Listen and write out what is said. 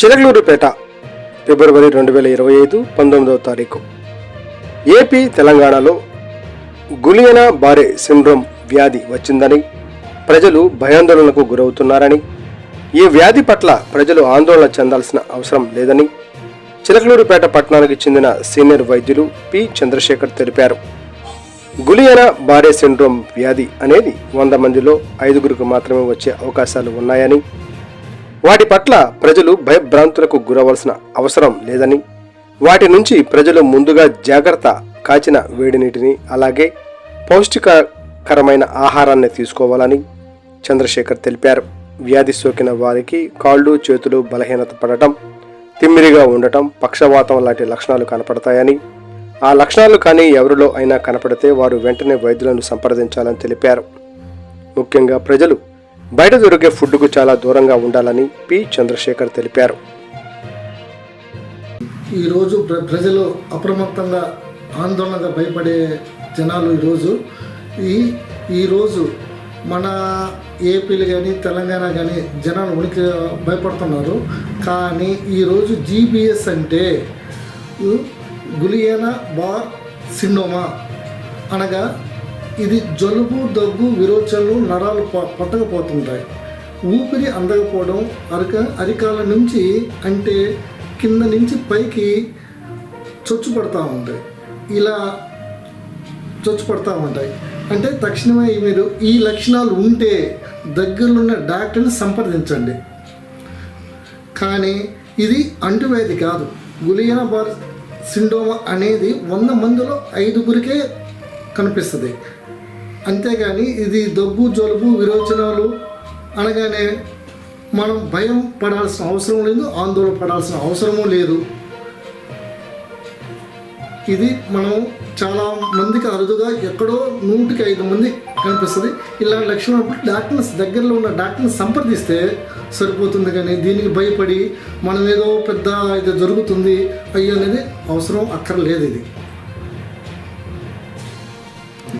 చిలకలూరుపేట ఫిబ్రవరి రెండు వేల ఇరవై ఐదు పంతొమ్మిదవ తారీఖు. ఏపీ తెలంగాణలో గులియనా బారే సిండ్రోమ్ వ్యాధి వచ్చిందని ప్రజలు భయాందోళనకు గురవుతున్నారని ఈ వ్యాధి పట్ల ప్రజలు ఆందోళన చెందాల్సిన అవసరం లేదని చిలకలూరుపేట పట్టణానికి చెందిన సీనియర్ వైద్యులు పి. చంద్రశేఖర్ తెలిపారు. గులియనా బారే సిండ్రోమ్ వ్యాధి అనేది వంద మందిలో ఐదుగురికి మాత్రమే వచ్చే అవకాశాలు ఉన్నాయని వాటి పట్ల ప్రజలు భయభ్రాంతులకు గురవలసిన అవసరం లేదని వాటి నుంచి ప్రజలు ముందుగా జాగ్రత్త కాచిన వేడి నీటిని అలాగే పౌష్టికకరమైన ఆహారాన్ని తీసుకోవాలని చంద్రశేఖర్ తెలిపారు. వ్యాధి సోకిన వారికి కాళ్ళు చేతులు బలహీనత పడటం తిమ్మిరిగా ఉండటం పక్షవాతం లాంటి లక్షణాలు కనపడతాయని ఆ లక్షణాలు కానీ ఎవరిలో అయినా కనపడితే వారు వెంటనే వైద్యులను సంప్రదించాలని తెలిపారు. ముఖ్యంగా ప్రజలు బయట దొరికే ఫుడ్కు చాలా దూరంగా ఉండాలని పి. చంద్రశేఖర్ తెలిపారు. ఈరోజు ప్ర ప్రజలు అప్రమత్తంగా ఆందోళనగా భయపడే జనాలు ఈరోజు ఈ ఈరోజు మన ఏపీలు కానీ తెలంగాణ కానీ జనాలు ఉనికి భయపడుతున్నారు. కానీ ఈరోజు జీబీఎస్ అంటే గులియనా బార్ సిండోమా అనగా ఇది జలుబు దగ్గు విరోచనలు నరాలు ప- పట్టకపోతుంటాయి. ఊపిరి అందకపోవడం అరక అరికాల నుంచి అంటే కింద నుంచి పైకి చొచ్చు పడతా ఉంటాయి ఇలా చొచ్చు పడతా ఉంటాయి. అంటే తక్షణమే మీరు ఈ లక్షణాలు ఉంటే దగ్గరలో ఉన్న డాక్టర్ని సంప్రదించండి. కానీ ఇది అంటువ్యాధి కాదు. గులియనా బార్ సిండోమా అనేది వంద మందిలో ఐదుగురికే కనిపిస్తుంది. అంతేగాని ఇది దగ్గు జలుబు విరోచనాలు అనగానే మనం భయం పడాల్సిన అవసరం లేదు ఆందోళన పడాల్సిన అవసరము లేదు. ఇది మనం చాలా మందికి అరుదుగా ఎక్కడో నూటికి ఐదు మంది కనిపిస్తుంది. ఇలాంటి లక్షణాలు ఉన్నప్పుడు డాక్టర్ని దగ్గరలో ఉన్న డాక్టర్ని సంప్రదిస్తే సరిపోతుంది కానీ దీనికి భయపడి మనం ఏదో పెద్ద ఇది జరుగుతుంది అయ్యో అనేది అవసరం అక్కర్లేదు ఇది.